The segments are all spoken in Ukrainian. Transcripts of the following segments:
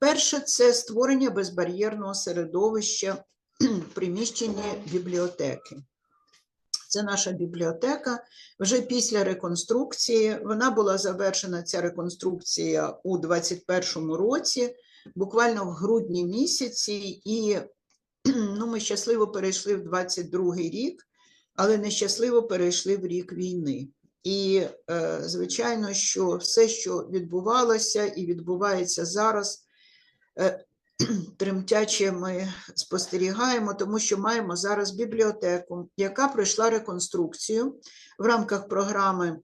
Перше це створення безбар'єрного середовища в приміщенні бібліотеки. Це наша бібліотека. Вже після реконструкції вона була завершена, ця реконструкція у 2021 році, буквально в грудні місяці, і ну, ми щасливо перейшли в 22 рік, але нещасливо перейшли в рік війни. І, е, звичайно, що все, що відбувалося і відбувається зараз, тремтяче ми спостерігаємо, тому що маємо зараз бібліотеку, яка пройшла реконструкцію в рамках програми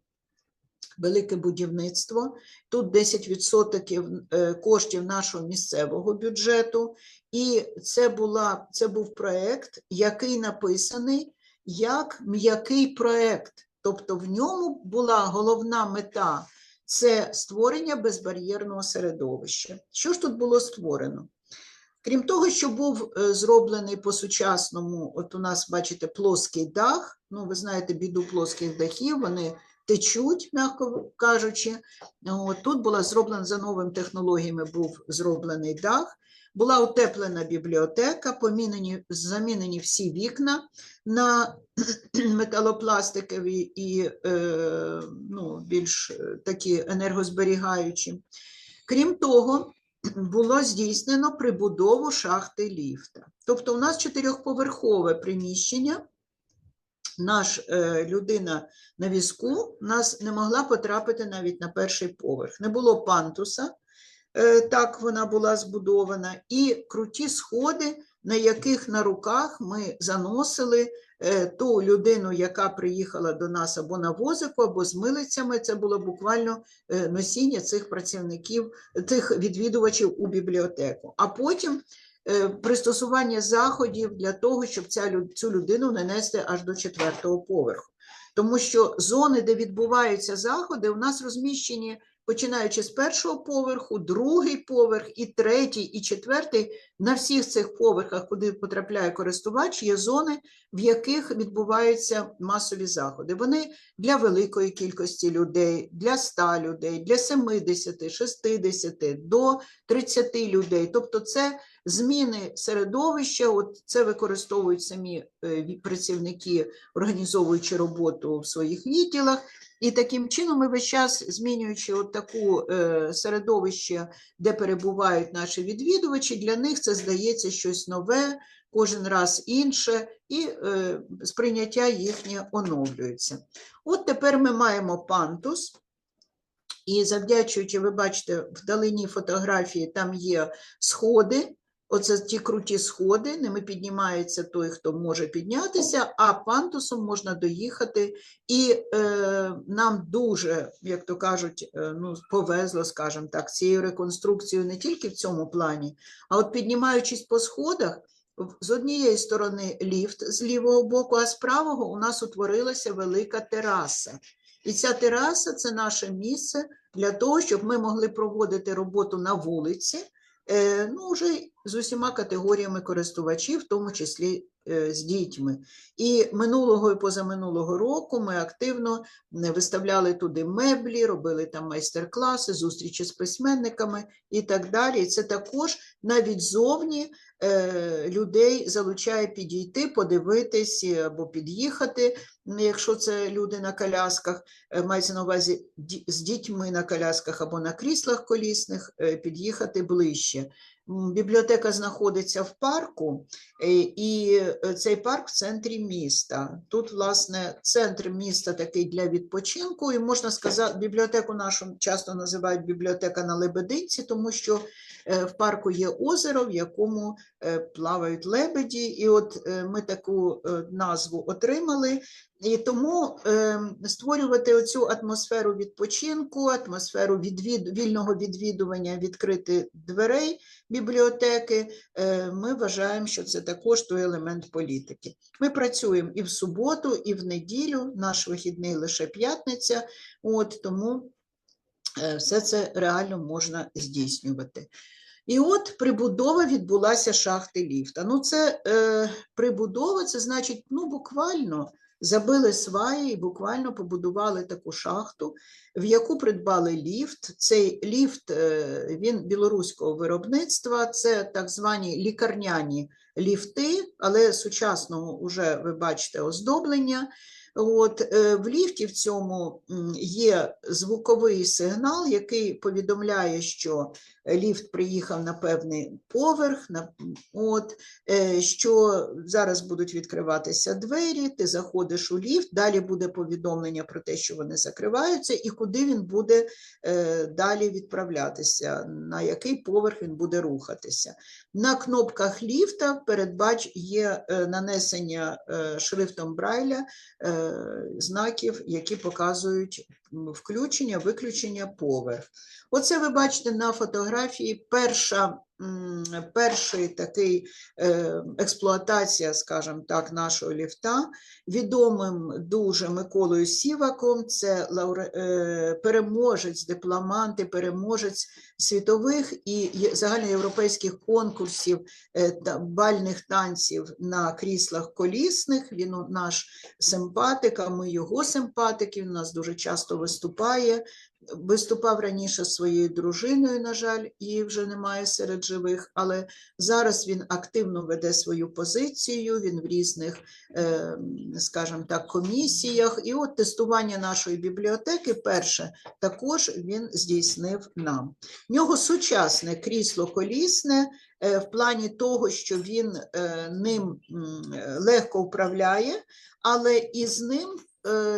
Велике будівництво. Тут 10% е, коштів нашого місцевого бюджету. І це, була, це був проєкт, який написаний як м'який проєкт. Тобто в ньому була головна мета це створення безбар'єрного середовища. Що ж тут було створено? Крім того, що був е, зроблений по-сучасному, от у нас, бачите, плоский дах. Ну, ви знаєте, біду плоских дахів, вони течуть, м'яко кажучи. От, тут була зроблена за новими технологіями, був зроблений дах. Була утеплена бібліотека, помінені, замінені всі вікна на металопластикові і е, ну, більш е, такі енергозберігаючі. Крім того, було здійснено прибудову шахти ліфта. Тобто, у нас чотирьохповерхове приміщення. Наш е, людина на візку нас не могла потрапити навіть на перший поверх. Не було пантуса, так вона була збудована, і круті сходи, на яких на руках ми заносили е, ту людину, яка приїхала до нас або на возику, або з милицями. Це було буквально е, носіння цих працівників, тих відвідувачів у бібліотеку. А потім е, пристосування заходів для того, щоб ця, цю людину не нести аж до четвертого поверху. Тому що зони, де відбуваються заходи, у нас розміщені починаючи з першого поверху, другий поверх, і третій, і четвертий. На всіх цих поверхах, куди потрапляє користувач, є зони, в яких відбуваються масові заходи. Вони для великої кількості людей, для 100 людей, для 70, 60, до 30 людей. Тобто це зміни середовища, от це використовують самі е, працівники, організовуючи роботу в своїх відділах. І таким чином ми весь час, змінюючи от таку е, середовище, де перебувають наші відвідувачі, для них це здається щось нове, кожен раз інше, і е, сприйняття їхнє оновлюється. От тепер ми маємо пантус. І завдячуючи, ви бачите, вдалині фотографії там є сходи. Оце ті круті сходи, ними піднімається той, хто може піднятися, а пантусом можна доїхати. І е, нам дуже, як то кажуть, е, ну, повезло, скажімо так, цією реконструкцією не тільки в цьому плані, а от піднімаючись по сходах, з однієї сторони ліфт з лівого боку, а з правого у нас утворилася велика тераса. І ця тераса це наше місце для того, щоб ми могли проводити роботу на вулиці, е, ну, вже з усіма категоріями користувачів, в тому числі е, з дітьми. І минулого і позаминулого року ми активно виставляли туди меблі, робили там майстер-класи, зустрічі з письменниками і так далі. Це також навіть зовні е, людей залучає підійти, подивитись е, або під'їхати, якщо це люди на колясках, мається на увазі з дітьми на колясках або на кріслах колісних, під'їхати ближче. Бібліотека знаходиться в парку, е, і е, цей парк в центрі міста. Тут, власне, центр міста такий для відпочинку, і можна сказати, бібліотеку нашу часто називають бібліотека на Лебединці, тому що е, в парку є озеро, в якому плавають лебеді, і от ми таку назву отримали. І тому е, створювати оцю атмосферу відпочинку, атмосферу відвід, вільного відвідування, відкрити дверей бібліотеки, е, ми вважаємо, що це також той елемент політики. Ми працюємо і в суботу, і в неділю, наш вихідний лише п'ятниця, от тому е, все це реально можна здійснювати. І от прибудова відбулася шахти ліфта. Ну, це е, прибудова, це значить, ну, буквально забили сваї і буквально побудували таку шахту, в яку придбали ліфт. Цей ліфт е, він білоруського виробництва, це так звані лікарняні ліфти, але сучасного вже ви бачите оздоблення. От, е, в ліфті в цьому є звуковий сигнал, який повідомляє, що ліфт приїхав на певний поверх, на, от, е, що зараз будуть відкриватися двері, ти заходиш у ліфт, далі буде повідомлення про те, що вони закриваються, і куди він буде е, далі відправлятися, на який поверх він буде рухатися. На кнопках ліфта передбач є нанесення шрифтом Брайля знаків, які показують включення, виключення поверх. Оце ви бачите на фотографії перша, перший такий е, експлуатація, скажімо так, нашого ліфта. Відомим дуже Миколою Сіваком, це е, переможець, дипломант і переможець світових і загальноєвропейських конкурсів е, та бальних танців на кріслах колісних. Він наш симпатик, а ми його симпатики. У нас дуже часто виступає. Виступав раніше своєю дружиною, на жаль, її вже немає серед живих, але зараз він активно веде свою позицію, він в різних, е, скажімо так, комісіях. І от тестування нашої бібліотеки перше також він здійснив нам. В нього сучасне крісло колісне е, в плані того, що він е, ним легко управляє, але із ним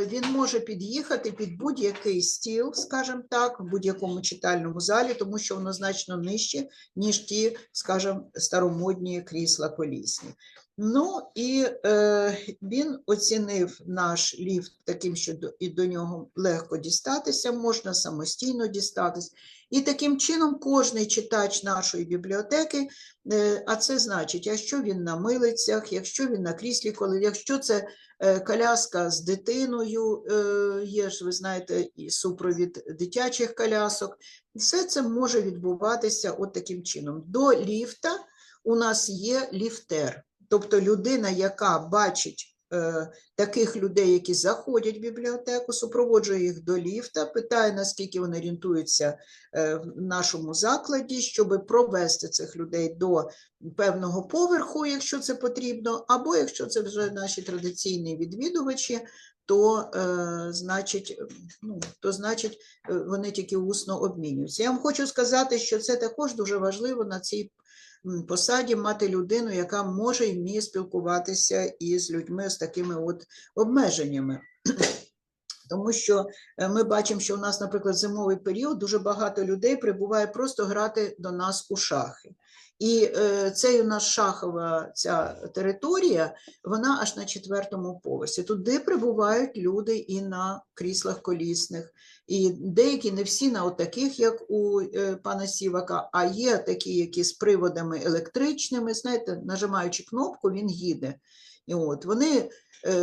він може під'їхати під будь-який стіл, скажімо так, в будь-якому читальному залі, тому що воно значно нижче, ніж ті, скажімо, старомодні крісла колісні. Ну і е, він оцінив наш ліфт таким, що до, і до нього легко дістатися, можна самостійно дістатись. І таким чином кожний читач нашої бібліотеки, е, а це значить, якщо він на милицях, якщо він на кріслі, коли якщо це е, коляска з дитиною, е, є ж, ви знаєте, і супровід дитячих колясок, все це може відбуватися от таким чином. До ліфта у нас є ліфтер, тобто людина, яка бачить е, таких людей, які заходять в бібліотеку, супроводжує їх до ліфта, питає, наскільки вони орієнтуються е, в нашому закладі, щоб провести цих людей до певного поверху, якщо це потрібно, або якщо це вже наші традиційні відвідувачі, то, е, значить, ну, то значить, е, вони тільки усно обмінюються. Я вам хочу сказати, що це також дуже важливо на цій посаді мати людину, яка може і вміє спілкуватися із людьми з такими от обмеженнями. Тому що е, ми бачимо, що у нас, наприклад, зимовий період дуже багато людей прибуває просто грати до нас у шахи. І е, цей у нас шахова ця територія, вона аж на четвертому поверсі. Туди прибувають люди і на кріслах колісних, і деякі не всі на таких, як у е, пана Сівака, а є такі, які з приводами електричними. Знаєте, нажимаючи кнопку, він їде. І от вони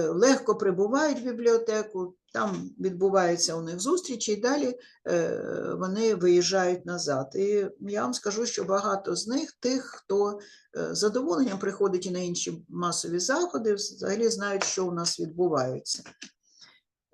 легко прибувають в бібліотеку, там відбуваються у них зустрічі, і далі е, вони виїжджають назад. І я вам скажу, що багато з них, тих, хто е, з задоволенням приходить і на інші масові заходи, взагалі знають, що у нас відбувається.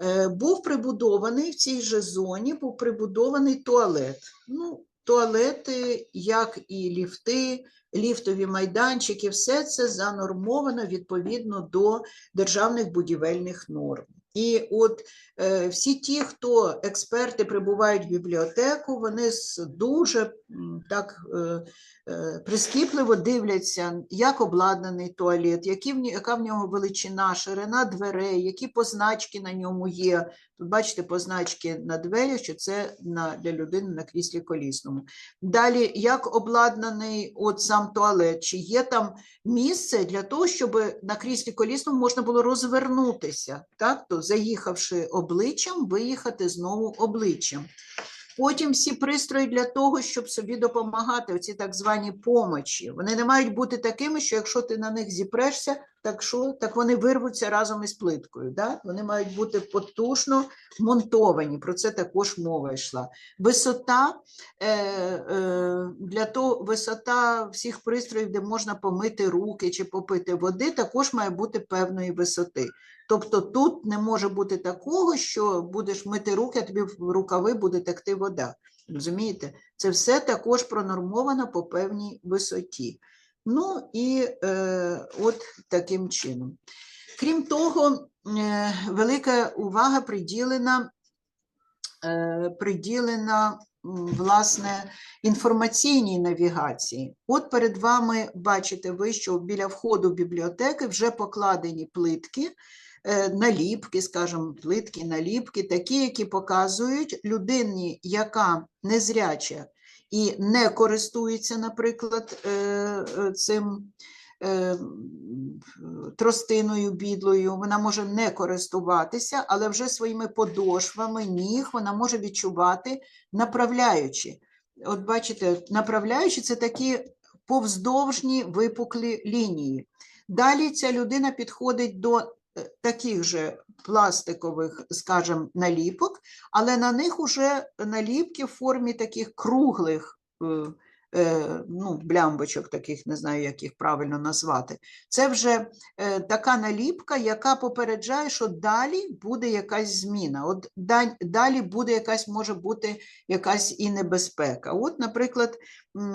Е, Був прибудований в цій же зоні, був прибудований туалет. Ну, туалети, як і ліфти, ліфтові майданчики, все це занормовано відповідно до державних будівельних норм. І от е, всі ті, хто експерти прибувають в бібліотеку, вони з дуже так е, прискіпливо дивляться, як обладнаний туалет, які в, яка в нього величина, ширина дверей, які позначки на ньому є. Тут бачите позначки на дверях, що це на, для людини на кріслі колісному. Далі, як обладнаний от сам туалет, чи є там місце для того, щоб на кріслі колісному можна було розвернутися, так? то заїхавши обличчям, виїхати знову обличчям. Потім всі пристрої для того, щоб собі допомагати, оці так звані помочі. Вони не мають бути такими, що якщо ти на них зіпрешся, так що так вони вирвуться разом із плиткою. Да? Вони мають бути потужно монтовані. Про це також мова йшла. Висота е, е, для того, висота всіх пристроїв, де можна помити руки чи попити води, також має бути певної висоти. Тобто тут не може бути такого, що будеш мити руки, а тобі в рукави буде текти вода. Розумієте? Це все також пронормовано по певній висоті. Ну і е, от таким чином. Крім того, е, велика увага приділена, е, приділена власне інформаційній навігації. От перед вами бачите ви, що біля входу бібліотеки вже покладені плитки, наліпки, скажімо, плитки, наліпки, такі, які показують людині, яка незряча і не користується, наприклад, е, е, цим е, тростиною бідлою, вона може не користуватися, але вже своїми подошвами, ніг вона може відчувати направляючи. От бачите, направляючи це такі повздовжні випуклі лінії. Далі ця людина підходить до е, таких же пластикових, скажімо, наліпок, але на них уже наліпки в формі таких круглих е, е, ну, блямбочок, таких не знаю, як їх правильно назвати. Це вже е, така наліпка, яка попереджає, що далі буде якась зміна. От да- далі буде якась, може бути якась і небезпека. От, наприклад,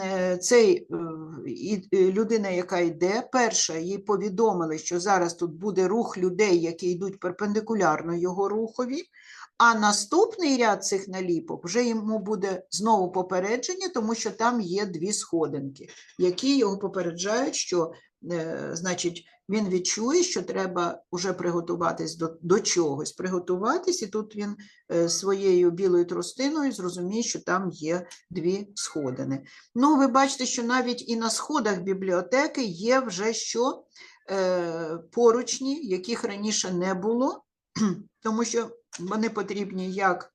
е, цей е, е, людина, яка йде, перша, їй повідомили, що зараз тут буде рух людей, які йдуть перпендикулярно його рухові. А наступний ряд цих наліпок вже йому буде знову попередження, тому що там є дві сходинки, які його попереджають, що е, значить, він відчує, що треба вже приготуватись до, до чогось, приготуватись, і тут він е, своєю білою тростиною зрозуміє, що там є дві сходини. Ну, ви бачите, що навіть і на сходах бібліотеки є вже що е, поручні, яких раніше не було, тому що вони потрібні як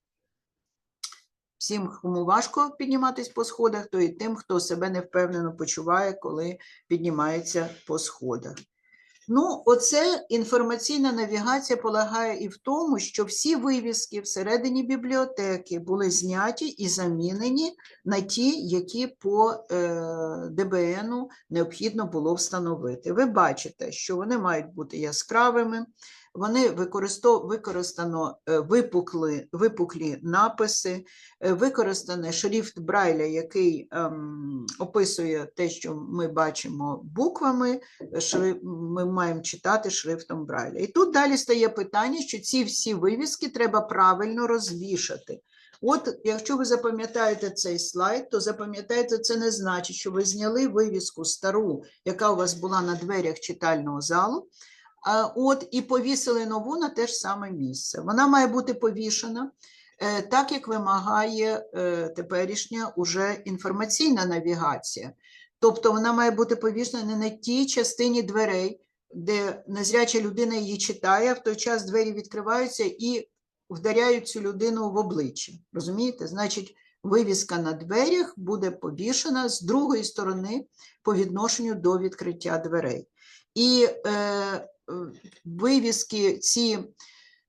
всім, кому важко підніматись по сходах, то і тим, хто себе невпевнено почуває, коли піднімається по сходах. Ну, оце інформаційна навігація полягає і в тому, що всі вивіски всередині бібліотеки були зняті і замінені на ті, які по е, ДБНу необхідно було встановити. Ви бачите, що вони мають бути яскравими, вони використов... використано е, випукли, випуклі написи, е, використаний шрифт Брайля, який ем, описує те, що ми бачимо буквами, шри... ми маємо читати шрифтом Брайля. І тут далі стає питання, що ці всі вивіски треба правильно розвішати. От, якщо ви запам'ятаєте цей слайд, то запам'ятайте, це не значить, що ви зняли вивіску стару, яка у вас була на дверях читального залу, от, і повісили нову на те ж саме місце. Вона має бути повішена е, так, як вимагає е, теперішня уже інформаційна навігація. Тобто вона має бути повішена не на тій частині дверей, де незряча людина її читає, а в той час двері відкриваються і вдаряють цю людину в обличчя. Розумієте? Значить, вивіска на дверях буде повішена з другої сторони по відношенню до відкриття дверей. І е, вивіски ці,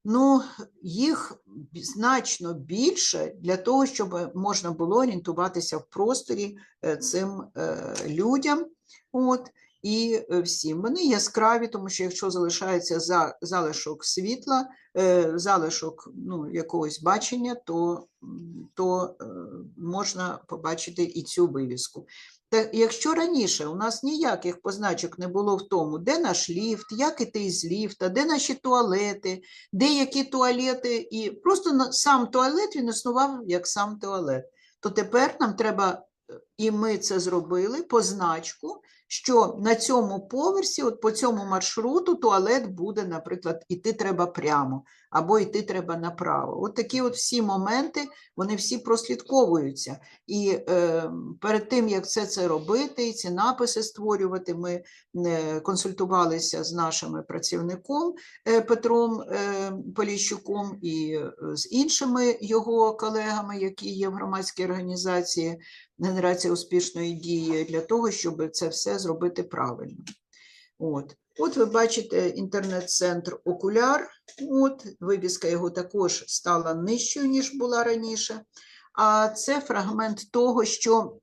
ну, їх значно більше для того, щоб можна було орієнтуватися в просторі е, цим е, людям. От, і е, всім. Вони яскраві, тому що якщо залишається за, залишок світла, залишок ну, якогось бачення, то, то е, можна побачити і цю вивіску. Та якщо раніше у нас ніяких позначок не було в тому, де наш ліфт, як іти з ліфта, де наші туалети, де які туалети, і просто сам туалет він існував як сам туалет, то тепер нам треба, е, і ми це зробили, позначку, що на цьому поверсі, от по цьому маршруту, туалет буде, наприклад, іти треба прямо або йти треба направо. От такі от всі моменти, вони всі прослідковуються. І е, перед тим, як все це робити, і ці написи створювати, ми е, консультувалися з нашим працівником е, Петром е, Поліщуком і е, з іншими його колегами, які є в громадській організації Генерація успішної дії, для того, щоб це все зробити правильно. От. От ви бачите інтернет-центр Окуляр. От вивіска його також стала нижчою, ніж була раніше. А це фрагмент того, що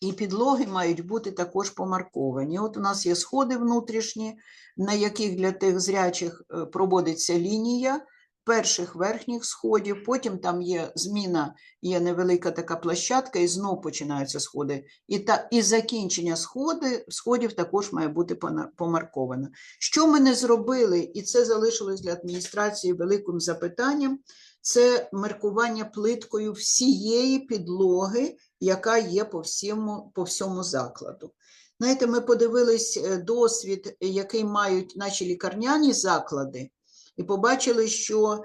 і підлоги мають бути також помарковані. От у нас є сходи внутрішні, на яких для тих зрячих е, проводиться лінія перших верхніх сходів, потім там є зміна, є невелика така площадка, і знов починаються сходи. І, та, і закінчення сходи, сходів також має бути помарковано. Що ми не зробили, і це залишилось для адміністрації великим запитанням, це маркування плиткою всієї підлоги, яка є по всьому, по всьому закладу. Знаєте, ми подивились е, досвід, який мають наші лікарняні заклади, і побачили, що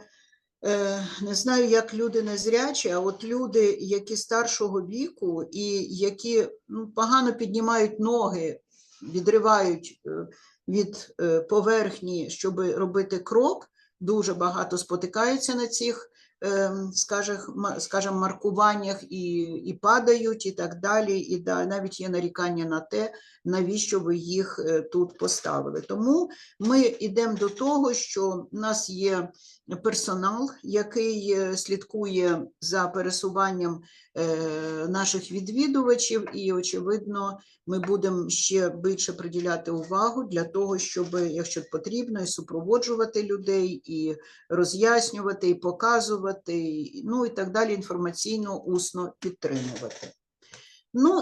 е, не знаю, як люди незрячі, а от люди, які старшого віку і які ну, погано піднімають ноги, відривають е, від е, поверхні, щоб робити крок, дуже багато спотикаються на цих ем, скажем, маркуваннях і, і падають, і так далі. І да, навіть є нарікання на те, навіщо ви їх е, тут поставили. Тому ми йдемо до того, що в нас є персонал, який е, слідкує за пересуванням е, наших відвідувачів, і, очевидно, ми будемо ще більше приділяти увагу для того, щоб, якщо потрібно, і супроводжувати людей, і роз'яснювати, і показувати, ну і так далі, інформаційно, усно підтримувати. Ну,